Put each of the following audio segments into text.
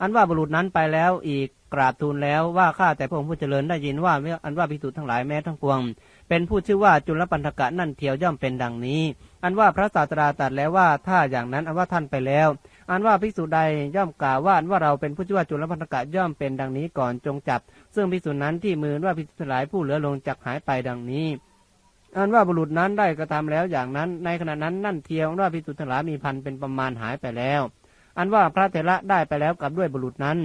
อันว่าบุรุษนั้นไปแล้วอีกกราบทูลแล้วว่าข้าแต่พระองค์ผู้เจริญได้ยินว่าอันว่าภิกษุทั้งหลายแม้ทั้งปวง เป็นผู้ชื่อว่าจุลปันธกะนั่นเทียวย่อมเป็นดังนี้ อันว่าพระศาสดาตรัสแล้วว่าถ้าอย่างนั้นอันว่าท่านไปแล้ว อันว่าภิกษุใดย่อมกล่าวว่าอันว่าเราเป็นผู้ชื่อว่าจุลปันธกะย่อมเป็นดังนี้ก่อนจงจับ ซึ่งภิกษุนั้นที่มือว่าภิกษุทั้งหลายผู้เหลือลงจักหายไปดังนี้อันว่าบุรุษนั้นได้กระทำแล้วอย่างนั้น ในขณะนั้นนั่นเทียวว่าภิกษุทั้งหลายมีพันเป็นประมาณหายไปแล้ว อันว่าพระเถระได้ไปแล้วกับด้วยบุรุษนั้น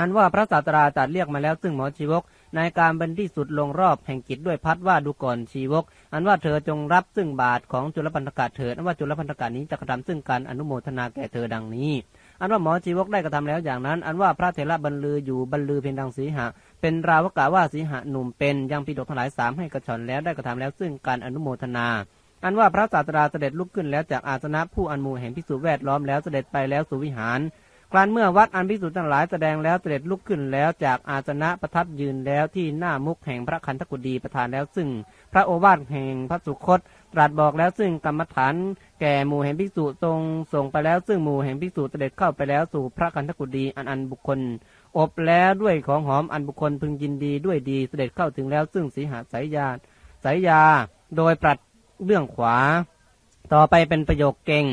อันว่าพระศาตราตรัสเรียกมาแล้วซึ่งหมอชีวกในการเป็นที่สุดลงรอบแห่งกิจด้วยพัดว่าดูก่อนชีวก อันว่าเธอจงรับซึ่งบาทของจุลปันธกะเถิดอันว่าจุลปันธกะนี้จะกระทำซึ่งการอนุโมทนาแก่เธอดังนี้ อันว่าหมอชีวกได้กระทำแล้วอย่างนั้น อันว่าพระเถระบรรลืออยู่บรรลือเพียงดังสีหะ เป็นราวกะว่าสีหะหนุ่มเป็นยังปีดกทั้งหลายสามให้กระชอนแล้วได้กระทำแล้วซึ่งการอนุโมทนา อันว่าพระศาสดาเสด็จลุกขึ้นแล้วจากอาสนะผู้อันมูแห่งพิสุแวดล้อมแล้วเสด็จไปแล้วสู่วิหารครั้นเมื่อวัดอันพิสุทั้งหลายแสดงแล้วเสด็จลุกขึ้นแล้วจากอาสนะประทับยืนแล้วที่หน้ามุกแห่งพระคันธกุฎีประทานแล้วซึ่ง พระโอวาทแห่งพระสุคตตรัสบอกแล้วซึ่งกรรมฐาน แก่หมู่แห่งภิกษุทรงส่งไปแล้วซึ่งหมู่แห่งภิกษุเสด็จเข้าไปแล้วสู่พระคันธกุฎีอันอันบุคคล อบแล้วด้วยของหอมอันบุคคลพึงยินดีด้วยดีเสด็จเข้าถึงแล้วซึ่งสีหาสายยาสายยาโดยปรัด เบื้องขวา ต่อไปเป็นประโยคเก่ง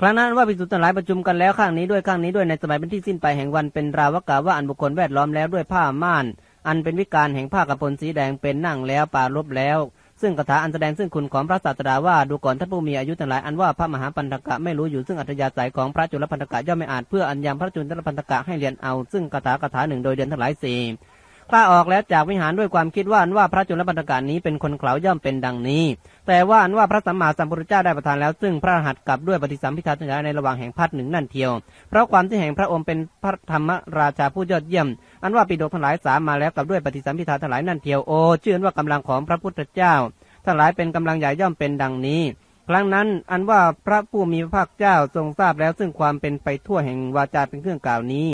ครั้งนั้นว่าภิกษุทั้งหลายประชุมกันแล้วข้างนี้ด้วยข้างนี้ด้วยในสมัยเป็นที่สิ้นไปแห่งวันเป็นราวกาว่าอันบุคคลแวดล้อมแล้วด้วยผ้าม่าน อันเป็นวิการแห่งผ้ากระพลสีแดงเป็นนั่งแล้วปาลบแล้วซึ่งคาถาอันแสดงซึ่งคุณของพระศาสดาว่าดูก่อนท่านผู้มีอายุทั้งหลายอันว่าพระมหาปันธกะไม่รู้อยู่ซึ่งอัธยาศัยของพระจุลปันธกะย่อมไม่อาจเพื่ออัญญังพระจุลปันธกะให้เรียนเอา ซึ่งคาถาคาถาหนึ่งโดยเดือนทั้งหลายสี่ คล้าออกแล้วจากวิหารด้วยความคิดว่าอันว่าพระจุลปันธกะนี้เป็นคนเขาย่อมเป็นดังนี้ แต่ว่าอันว่าพระสัมมาสัมพุทธเจ้าได้ประทานแล้ว ซึ่งพระรหัสกับด้วยปฏิสัมพิทาทั้งหลายในระหว่างแห่งพัดหนึ่งนั่นเทียว เพราะความที่แห่งพระองค์เป็นพระธรรมราชาผู้ยอดเยี่ยม อันว่าปิฎกทั้งหลายสามมาแล้วกับด้วยปฏิสัมพิทาทั้งหลายนั่นเทียวโอชื่อว่ากำลังของพระพุทธเจ้าทั้งหลายเป็นกำลังใหญ่ย่อมเป็นดังนี้ครั้งนั้นอันว่าพระผู้มีพระภาคเจ้าทรงทราบแล้วซึ่งความเป็นไปทั่วแห่งวาจาเป็นเครื่องกล่าวนี้